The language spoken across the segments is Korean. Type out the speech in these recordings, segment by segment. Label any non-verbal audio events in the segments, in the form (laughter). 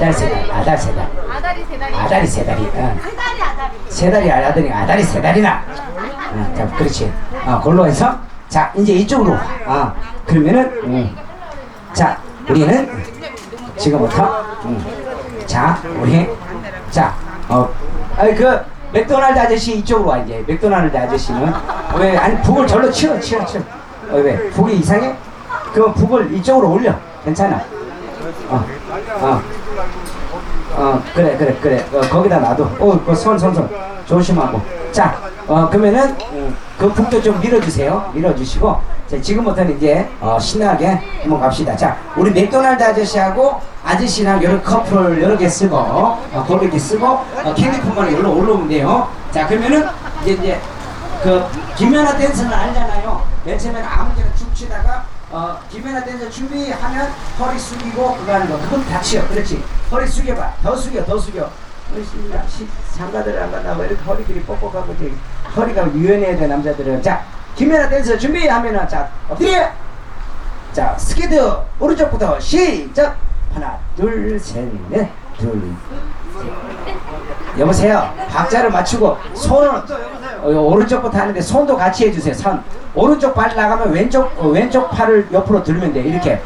아달 세 달, 아달 세 달, 아다리 세 다리. 아다리 세 달이. 어. 세 다리 아다리. 세 달이 아다리, 아다리 세 달이나. 어, 자, 그렇지. 어, 걸로 해서 자 이제 이쪽으로. 와. 어, 그러면은 음. 자 우리는 지금부터 음. 자 우리 자 어, 아니 그 맥도날드 아저씨 이쪽으로 와 이제 맥도날드 아저씨는 왜 아니 북을 절로 치워 치워 치워 어, 왜 북이 이상해? 그 북을 이쪽으로 올려 괜찮아 어, 어. 어 그래 그래 그래. 어, 거기다 놔둬. 어그손손 손 조심하고. 자 어, 그러면은 음, 그 북도 좀 밀어주세요. 밀어주시고 자, 지금부터는 이제 어, 신나게 한번 갑시다. 자 우리 맥도날드 아저씨하고 아저씨랑 여러 커플 여러 개 쓰고 어, 거기 쓰고 어, 캔디폰만 여기로 올라오면 돼요. 자 그러면은 이제 이제 그 김연아 댄스는 알잖아요. 맨 처음에는 아무 데나 쭉 치다가 어 김연아 댄스 준비하면 허리 숙이고 그거 하는 거 그건 다 치어. 그렇지. 허리 숙여봐. 더 숙여, 더 숙여. 장가들 안 간다고 이렇게 허리들이 뻑뻑하고 이제 허리가 유연해야 돼 남자들은. 자, 김연아 댄스 준비하면은 자 엎드려. 자 스키드 오른쪽부터 시작. 하나, 둘, 셋, 넷, 둘, 여보세요. 박자를 맞추고 어, 오른쪽부터 하는데 손도 같이 해주세요. 손 오른쪽 발 나가면 왼쪽 어, 왼쪽 팔을 옆으로 들면 돼. 이렇게.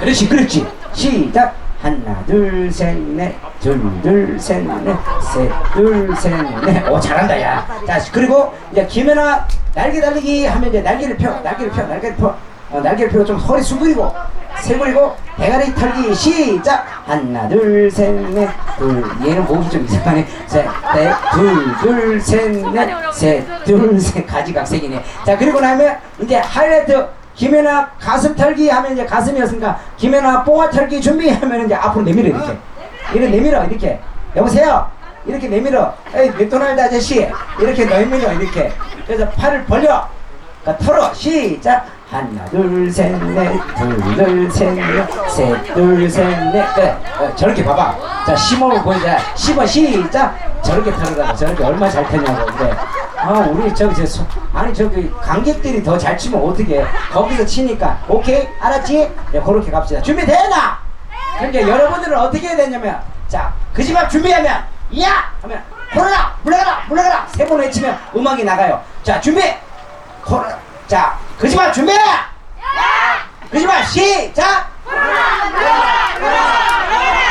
그렇지, 그렇지. 시작. 하나, 둘, 셋, 넷, 둘, 둘, 셋, 넷, 셋, 둘, 셋, 넷. 오, 잘한다, 야. 자, 그리고 이제 김연아 날개 달리기 하면 이제 날개를 펴, 날개를 펴, 날개를 펴. 어, 날개를 펴고 좀 허리 수그리고, 세그리고, 대가리 털기 시작. 하나, 둘, 셋, 넷, 둘. 얘는 목이 좀 이상하네. 셋, 넷, 둘, 둘, 셋, 넷, 셋, 둘, 셋. 가지각색이네. 자, 그리고 나면 이제 하이라이트. 김연아 가슴 털기 하면 이제 가슴이었으니까 김연아 뽕아 털기 준비하면 이제 앞으로 내밀어 이렇게 이렇게 내밀어 이렇게 여보세요 이렇게 내밀어 에이 맥도날드 아저씨 이렇게 내밀어 이렇게 그래서 팔을 벌려 그러니까 털어. 시작. 하나 둘 셋 넷 둘 둘 셋넷셋둘셋넷. 그래 어, 저렇게 봐봐. 자 심호흡 보이자. 심어. 시작. 저렇게 털어라 저렇게 얼마나 잘 터냐고. 그래 아 우리 저기 저 소- 아니 저기 관객들이 더 잘 치면 어떻게 거기서 치니까. 오케이? 알았지? 네, 그렇게 갑시다. 준비되나? 그러니까 여러분들은 어떻게 해야 되냐면 자 그 집 앞 준비하면 야! 하면 코로나 물러가라! 물러가라! 세 번 외치면 음악이 나가요. 자 준비 코로나 자그 집앞 준비 그집앞 시작!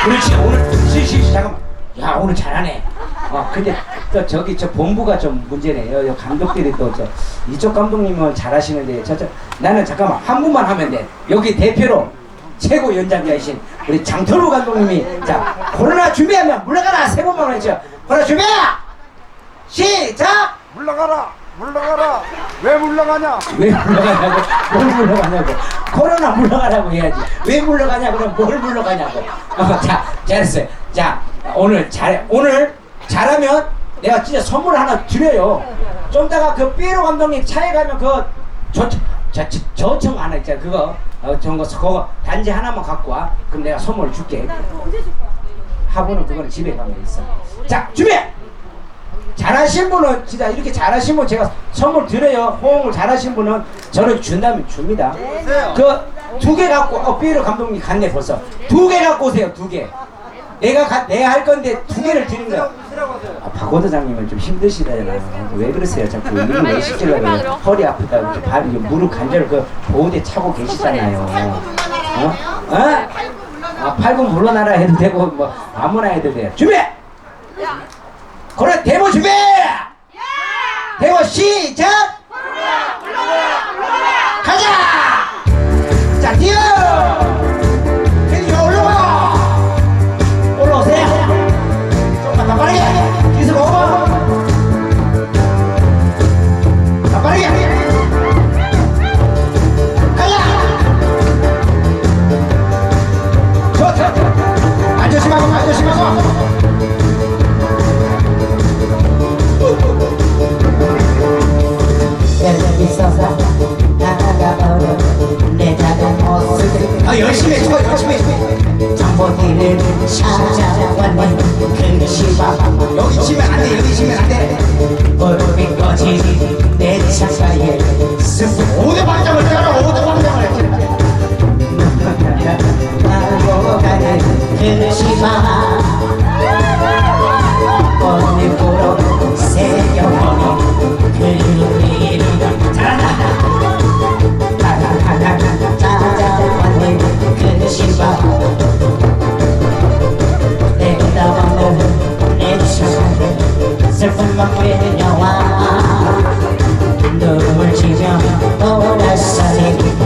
그렇지 오늘 시시 잠깐만. 야 오늘 잘하네. 어 근데 또 저기 저 본부가 좀 문제네 요, 요 감독들이 또 저 이쪽 감독님은 잘하시는데 저저 나는 잠깐만 한 분만 하면 돼. 여기 대표로 최고 연장자이신 우리 장철우 감독님이 자 코로나 준비하면 물러가라. 세 번만 하죠. 코로나 준비 시작! 물러가라 물러가라. 왜 물러가냐? 왜 물러가냐고? 뭘 물러가냐고? 코로나 물러가라고 해야지. 왜 물러가냐? 그럼 뭘 물러가냐고. 어, 자 잘했어요. 자 오늘 잘해 오늘 잘하면 내가 진짜 선물 하나 드려요. 좀 이따가 그 삐에로 감독님 차에 가면 그 저 저, 저, 저청 하나 있잖아. 그거. 어, 저거 그거 단지 하나만 갖고 와. 그럼 내가 선물 줄게. 하고는 그거는 집에 가면 있어. 자 준비 잘하신 분은 진짜 이렇게 잘하신 분 제가 선물 드려요. 호응을 잘하신 분은 저를 준다면 줍니다. 그 두 개 갖고 어 삐에로 감독님 갔네 벌써 두 개 갖고 오세요 두 개. 내가 가, 내가 할 건데 두 개를 드린 거야. 아, 박호도장님은 좀 힘드시다잖아요. 왜 그러세요? 자꾸 일을 왜 시키려고 허리 아프다 이렇게 발 이게 무릎 관절 그 보호대 차고 계시잖아요. 어? 어? 아, 8분 물러나라 해도 되고 뭐 아무나 해도 돼요. 준비! 그래 데모 준비! 데모 시작! 들지마 꽃잎으로 새겨버린 눈물 지며 돌아서니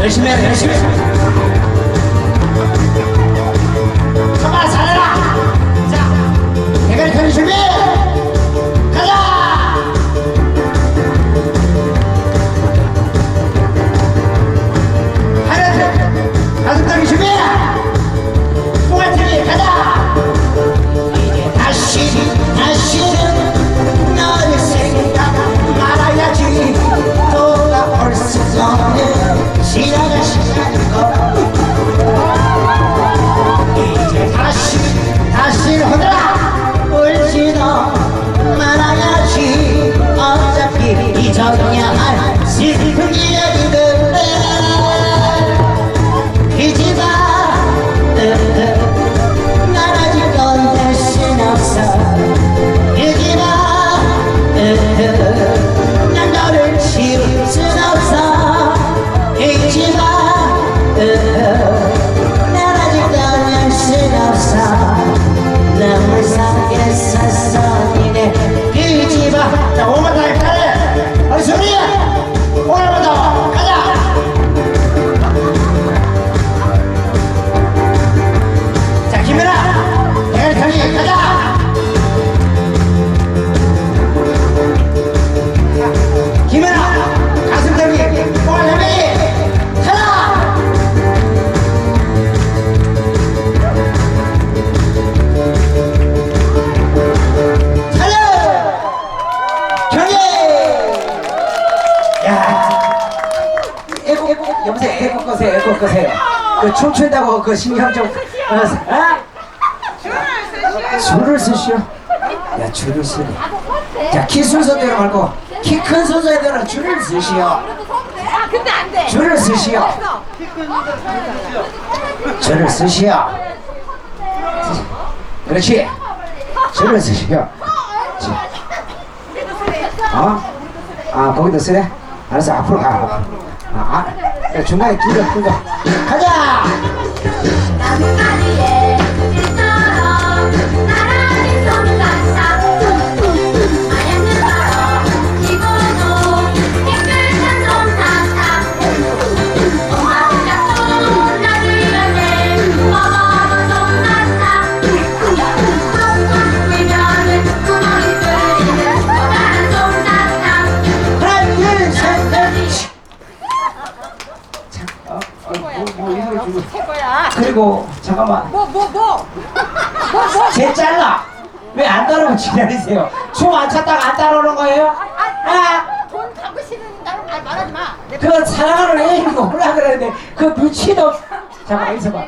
열심히 해, 열심히. 그 신경 좀, 어, 아? 줄을 쓰시오. 야, 줄을 쓰네. 자, 키 순서대로 말고, 키 큰 순서대로 줄을 쓰시오. 아 근데 안 돼. 줄을 쓰시오. 줄을 쓰시오. 그렇지. 줄을 쓰시오. 자. 어? 아, 거기도 쓰래? 알았어, 앞으로 가. 아, 아, 야, 중간에 끼고, 끼고. 가자! 그리고, 잠깐만. 뭐 뭐 뭐. 제 잘라! 왜 안 따라오고 기다리세요? 춤안 췄다가 안 따라오는 거예요? 아! 돈 갖고 싶은 나는 말 말하지 마. 내그 사랑하는 애인이고 오라 그러는데 그 눈치도 잠깐만 있어봐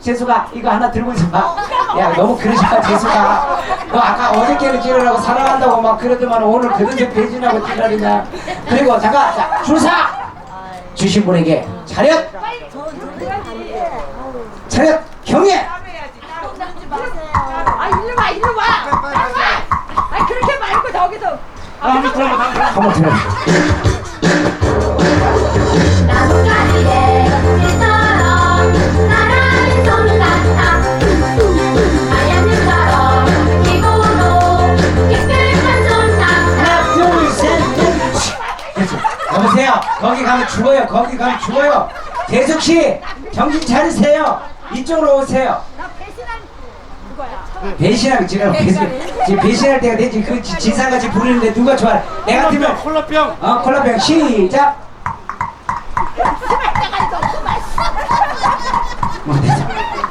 재수가 이거 하나 들고 있어봐 야 너무 그러지 마 재수가 너 아까 어저께는 찌르라고 사랑한다고 막 그러더만 오늘 그런데 배진하고 찌르냐 그리고 잠깐 자, 줄사 주신 분에게 차렷 차렷 경례 아 일로 와 일로 와. 아 그렇게 말고 저기서. 한번 들어 둘셋 그렇죠. 여보세요. 거기 가면 죽어요. 거기 가면 죽어요. 대숙 씨, 정신 차리세요. 이쪽으로 오세요. 나 배신한 배신하고 지금 배신 지금 배신할 때가 되지. 그 지- 진상같이 부르는데 누가 좋아 내 같으면 콜라병. 어 콜라병. 시작! 뭐 됐어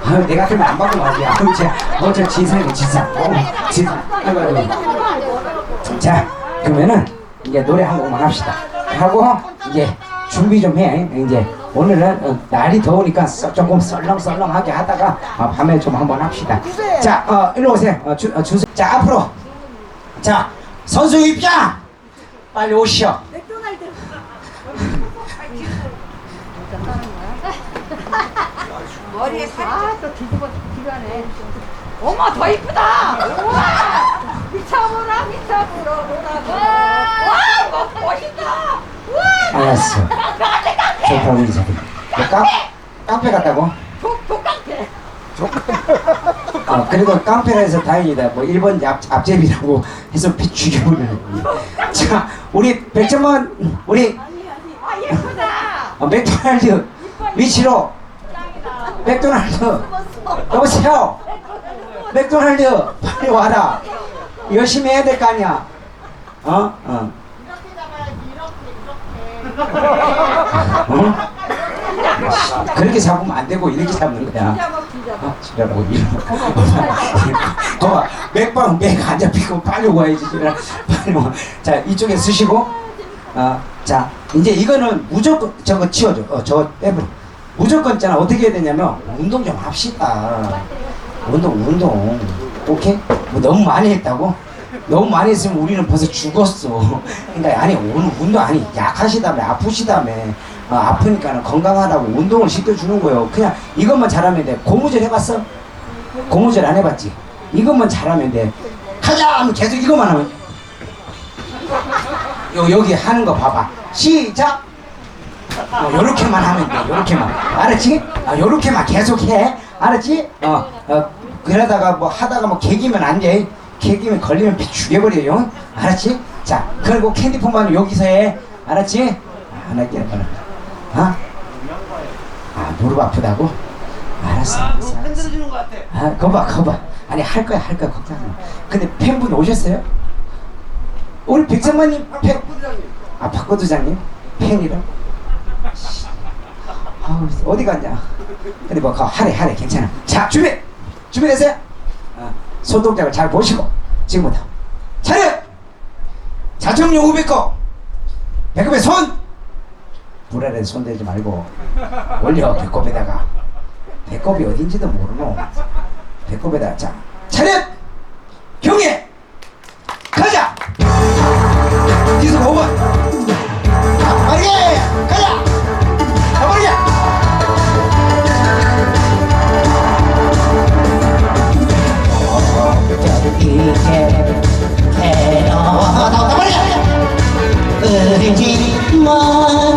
아유 내 같으면 안 받고 말이야? 아유 쟤 진상이네 진상. 어 진상. 아이고 아이고 자 그러면은 이제 노래 한 곡만 합시다. 하고 이제 준비 좀 해. 이제 오늘은 어, 날이 더우니까 썰- 조금 썰렁썰렁하게 하다가 어, 밤에 좀 한번 합시다. 자 어, 일로 오세요. 어, 주, 어, 주세. 자 앞으로. 자 선수 입장! 빨리 오시오. 머리에 살이 아또 뒤집어 뒤가네. 어머 더 이쁘다! 우와! 미쳐보라 미쳐보라 와! 뭐, 멋있다! 우와! 알았어 좋다 우리 저기 카, 카페 갔다고? 독, 독깡패 어, 그래도 깡패라서 다행이다. 뭐 일본 앞, 앞제비라고 해서 피 죽여버리는. 자, 우리 백점원 우리 아 예쁘다 어, 맥도날드 위치로 맥도날드 여보세요. 맥도날드 빨리 와라. 열심히 해야 될 거 아니야. 어? 어. 어? 그렇게 잡으면 안 되고 이렇게 잡는 거야. 아, 지랄하고 이러고. 봐봐, 맥방 맥안 잡히고 빨리 와야지. 빨리 와. 자, 이쪽에 쓰시고. 어, 자, 이제 이거는 무조건 저거 치워줘. 어, 저거 빼버려. 무조건 있잖아. 어떻게 해야 되냐면 운동 좀 합시다. 운동, 운동. 오케이? 뭐 너무 많이 했다고? 너무 많이 했으면 우리는 벌써 죽었어. 그러니까 아니 오늘 운동 아니 약하시다며 아프시다며 어, 아프니까는 건강하다고 운동을 시켜주는 거예요. 그냥 이것만 잘하면 돼. 고무줄 해봤어? 고무줄 안 해봤지? 이것만 잘하면 돼. 가자 하면 계속 이것만 하면 요, 여기 하는 거 봐봐. 시작. 어, 요렇게만 하면 돼. 요렇게만. 알았지? 아, 요렇게만 계속 해. 알았지? 어, 어, 그러다가 뭐 하다가 뭐 개기면 안 돼. 개기면 걸리면 피 죽여버려요. 알았지? 자, 그리고 캔디폰만 여기서 해. 알았지? 아, 안 할게. 어? 아, 무릎 아프다고? 알았어. 알았어. 흔들어주는 것 같아 아, 거봐, 거봐. 아니, 할 거야, 할 거야, 걱정하지 마. 근데 팬분 오셨어요? 우리 백성만님 팬, 아, 박고두장님? 팬이라? 아우, 어디 갔냐? 근데 뭐, 가, 하래, 하래, 괜찮아. 자, 준비! 준비됐어요? 어, 손 동작을 잘 보시고, 지금부터. 차렷! 자정용 후배거! 배꼽에 손! 불 아래 손 대지 말고, 올려, 배꼽에다가. 배꼽이 어딘지도 모르노. 배꼽에다, 자, 차렷! 경례! 가자! 뒤에서 5번! 빠르게 울지 못하고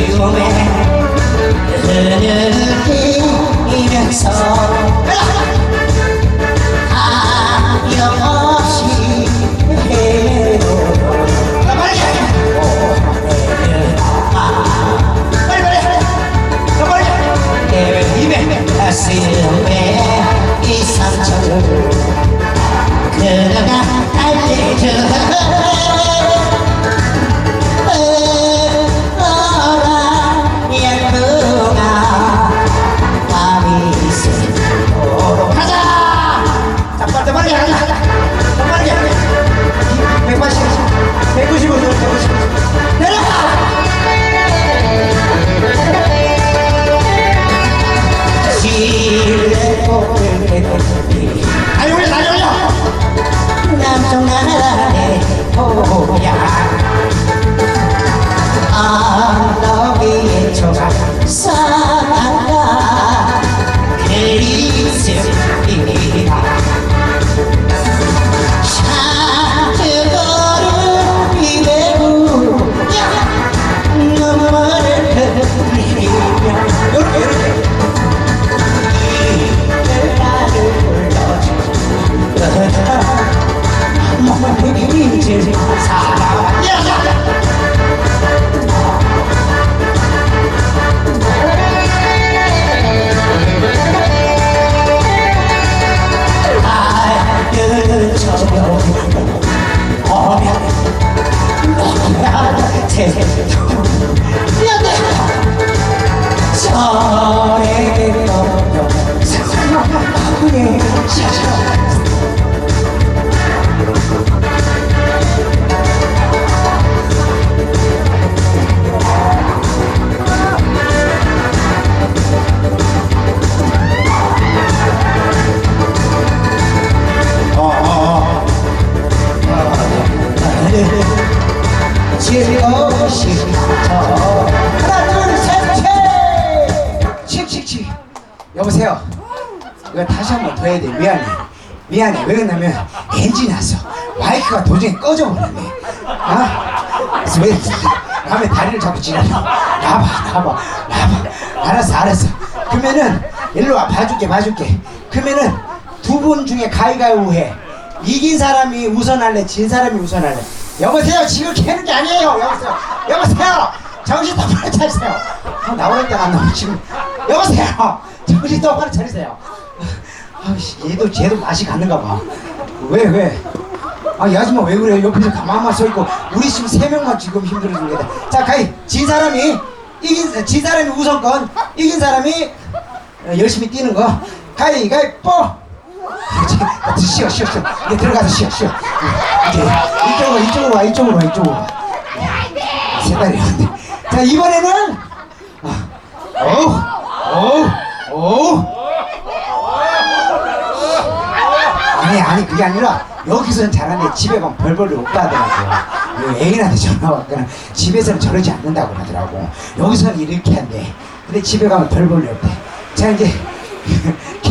되기 즈음에 흐느끼면서 하염없이 헤매도 빨리 빨리 빨리 내 입에 가슴에 이 상처를 그녀가 달래줘 여보세요. 이거 다시 한 번 더 해야 돼. 미안해. 미안해. 왜 그러냐면 엔진이 났어. 마이크가 도저히 꺼져버렸네. 아? 그래서 왜 다음에 다리를 잡고 지나려. 나봐, 나봐, 나봐. 알았어, 알았어. 그러면은 일로 와. 봐줄게, 봐줄게. 그러면은 두 분 중에 가위가위보 해. 이긴 사람이 우선할래, 진 사람이 우선할래. 여보세요. 지금 캐는 게 아니에요. 여보세요. 여보세요. 정신 똑바로 차리세요. 아, 나오는 데가 안 나오고 지금. 여보세요. 정신 똑바로 차리세요. 아씨, 얘도 쟤도 맛이 갔는가 봐. 왜 왜? 아, 이 아줌마 왜 그래? 옆에서 가만만 서 있고 우리 지금 세 명만 지금 힘들어 죽겠다. 자, 가이 진 사람이 이긴 진 사람이 우선권, 이긴 사람이 어, 열심히 뛰는 거. 가이 가이 뽀. 그렇지. 쉬어 쉬어 쉬어. 이제 들어가서 쉬어 쉬어. 이제 이쪽으로 이쪽으로 와 이쪽으로 와 이쪽으로 와. 세 달이었는데. 자 이번에는 아, 어우 어우 어우. 아니 아니 그게 아니라 여기서는 잘하는데 집에 가면 별 볼일 없다 하더라고요 그 애인한테 전화 왔거나 집에서는 저러지 않는다고 하더라고 여기서는 이렇게 한대 근데 집에 가면 별 볼일 없대 자 이제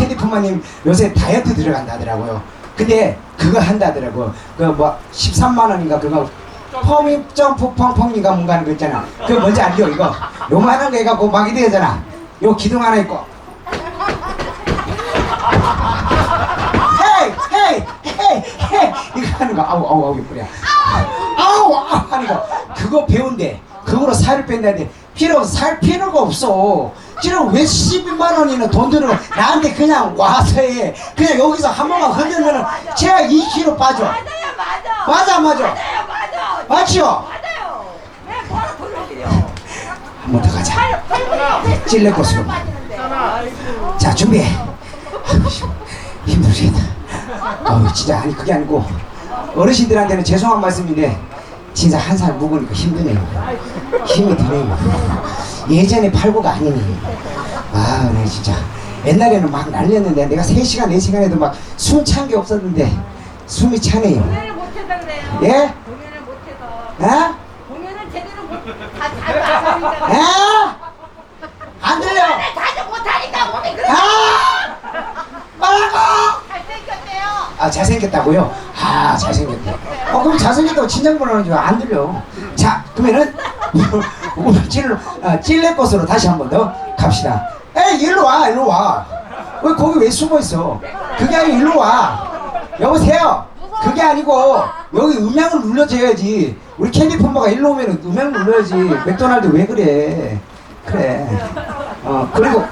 캔디푸마님 요새 다이어트 들어간다 하더라고요. 근데 그거 한다더라고. 그뭐 13만 원인가 그거 펌이 점프 펑펑인가 뭔가 하는 거 있잖아. 그거 뭔지 알죠 이거? 요만한 막 이래 되잖아. 요 기둥 하나 있고. 헤이 헤이 헤이 헤이. 이거 하는 거. 아우 아우 아우 예쁘냐 아우 아우 하는 거. 그거 배운대. 그거로 살을 뺀다는데 필요 살 필요가 없어. 지금 왜 12만 원이나 돈거 나한테 그냥 와서 해. 그냥 여기서 한 번만 흔들면은 제가 2kg 빠져. 맞아요, 맞아. 맞아 안 맞아? 맞아요, 맞아. 맞죠 맞아요. 왜 바로 돌려기려? 한번 더 가자. 찔레 꽃으로. 자 준비해. 힘들겠다 어우 진짜. 아니 그게 아니고 어르신들한테는 죄송한 말씀인데 진짜 한 살 묵으니까 힘드네요 힘이 드네요 예전에 팔고가 아니네 아 네, 진짜 옛날에는 막 날렸는데 내가 3시간 4시간 해도 막 숨 찬 게 없었는데 숨이 차네요 공연을 못해서 그래요. 예? 공연을 못해서. 어? 공연을 제대로 못, 다, 잘안 하니까. 에? 안 들려 다들 못하니까 몸이 그래. 아! 말하고! 잘생겼대요. 아 잘생겼다고요? 아 잘생겼대. 어 그럼 잘생겼다고 진정번호는 줄 안 들려. 자 그러면은 (laughs) 오늘 찔 아, 찔레 꽃으로 다시 한 번 더 갑시다. 에이 일로 와 일로 와. 왜 거기 왜 숨어 있어? 그게 아니고 일로 와. 여보세요. 그게 아니고 여기 음향을 눌러줘야지. 우리 캔디 펌버가 일로 오면 음향 눌러야지. 맥도날드 왜 그래? 그래. 어 그리고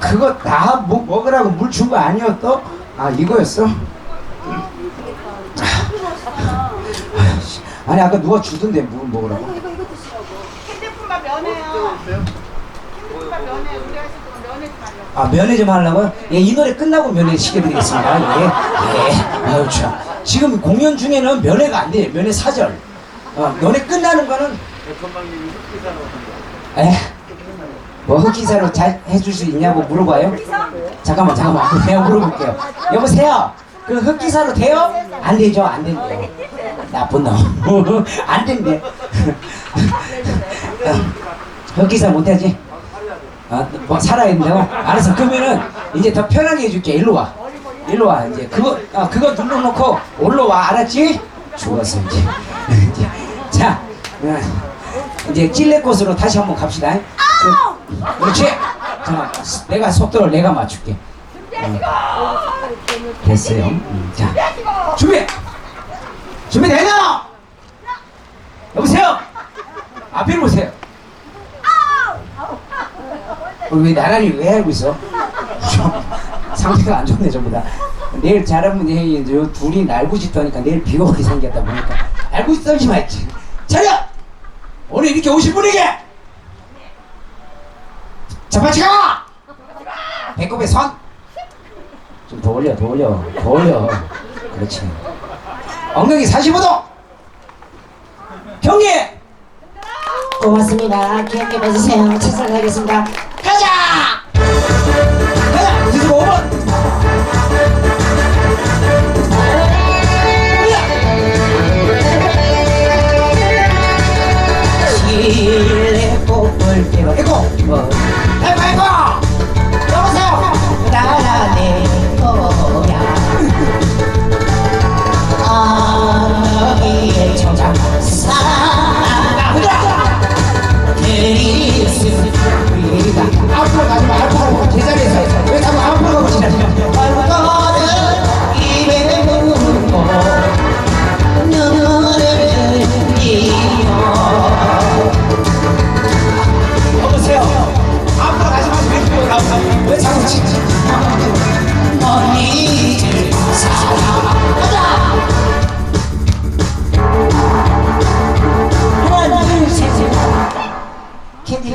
그거 다 뭐, 먹으라고 물 준 거 아니었어? 아 이거였어? 아니 아까 누가 주던데 물 먹으라고? 핸드폰만 면해요. 핸드폰만 면해. 우리 아저씨 면해 좀 하려고. 아 면회 좀 하려고요? 예, 이 노래 끝나고 면회 시켜드리겠습니다. 예, 예. 아유 참. 지금 공연 중에는 면회가 안 돼요. 면회 사절. 어, 면회 끝나는 거는. 에? 뭐 흑기사로 잘 해줄 수 있냐고 물어봐요? 잠깐만 잠깐만 (laughs) 내가 물어볼게요. 여보세요. 그 흑기사로 돼요? 안 되죠, 안 된대요. 나쁜 놈. (laughs) 안 된대. (laughs) 흑기사 못하지? 아, 뭐 살아야 된다고? 알았어. 그러면은 이제 더 편하게 해줄게. 일로 와. 일로 와. 이제 그거 아, 그거 눌러놓고 올라와. 알았지? 좋았어 이제. (laughs) 자, 어, 이제 찔레꽃으로 다시 한번 갑시다. 그, 그렇지. 자, 내가 속도를 내가 맞출게. 어. 됐어요. 음, 자, 준비. 준비되나? 여보세요. 앞에 보세요. 어, 왜 나란히 왜 알고 있어? 상태가 안 좋네 전부 다. 내일 잘하면 저 둘이 날고짓도 하니까 내일 비가 오게 생겼다 보니까 날고짓 떨지 말지. 차려. 오늘 이렇게 오신 분에게 자빠지 가. 배꼽에 손. 좀더 올려, 더 올려, 더 올려. 그렇지. 엉덩이 45도. 경기. 고맙습니다. 기억해 봐주세요. 최선하겠습니다. 가자! 가자! 뒤집어 5번! 실내 꽃을 피워. 에고,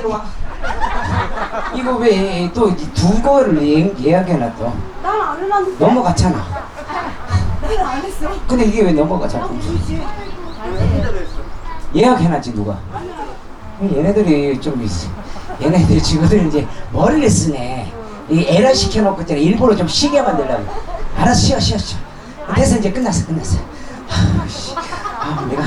와 이거 왜 또 두 거를 예- 예약해놨어? 난안 해놨는데 넘어갔잖아. 난안 했어 근데 이게 왜 넘어가 자꾸? 예약해놨지 누가? 얘네들이 좀 있어. 얘네들이 지금들 이제 머리를 쓰네. 이 에러 시켜놓고 있잖아. 일부러 좀 쉬게 만들려고. 알았어 쉬어 쉬어 쉬어. 됐어 이제 끝났어 끝났어. 아, 씨. 아 내가